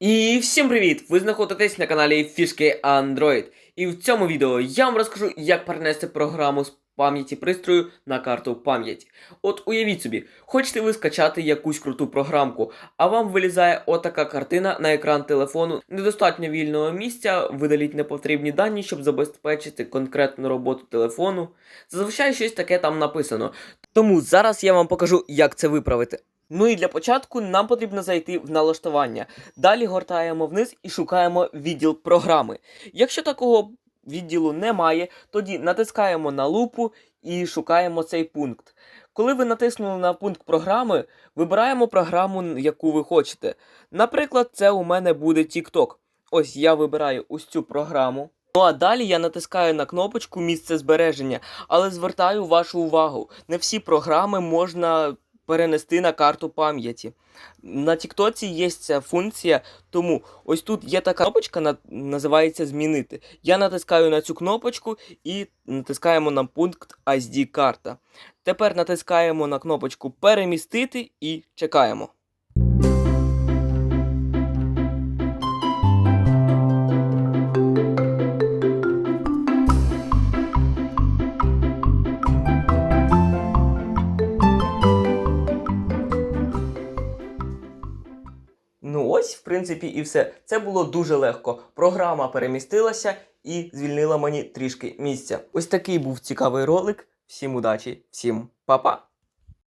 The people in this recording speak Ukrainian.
І всім привіт! Ви знаходитесь на каналі Фішки Android. І в цьому відео я вам розкажу, як перенести програму з пам'яті пристрою на карту пам'яті. От уявіть собі, хочете ви скачати якусь круту програмку, а вам вилізає отака картина на екран телефону, недостатньо вільного місця, видаліть непотрібні дані, щоб забезпечити конкретну роботу телефону. Зазвичай щось таке там написано. Тому зараз я вам покажу, як це виправити. Ну і для початку нам потрібно зайти в налаштування. Далі гортаємо вниз і шукаємо відділ програми. Якщо такого відділу немає, тоді натискаємо на лупу і шукаємо цей пункт. Коли ви натиснули на пункт програми, вибираємо програму, яку ви хочете. Наприклад, це у мене буде TikTok. Ось я вибираю ось цю програму. Ну а далі я натискаю на кнопочку місце збереження, але звертаю вашу увагу, не всі програми можна перенести на карту пам'яті. На Тіктоці є ця функція, тому ось тут є така кнопочка, називається Змінити. Я натискаю на цю кнопочку і натискаємо на пункт SD-карта. Тепер натискаємо на кнопочку Перемістити і чекаємо. Ну ось, в принципі, і все. Це було дуже легко. Програма перемістилася і звільнила мені трішки місця. Ось такий був цікавий ролик. Всім удачі, всім па-па!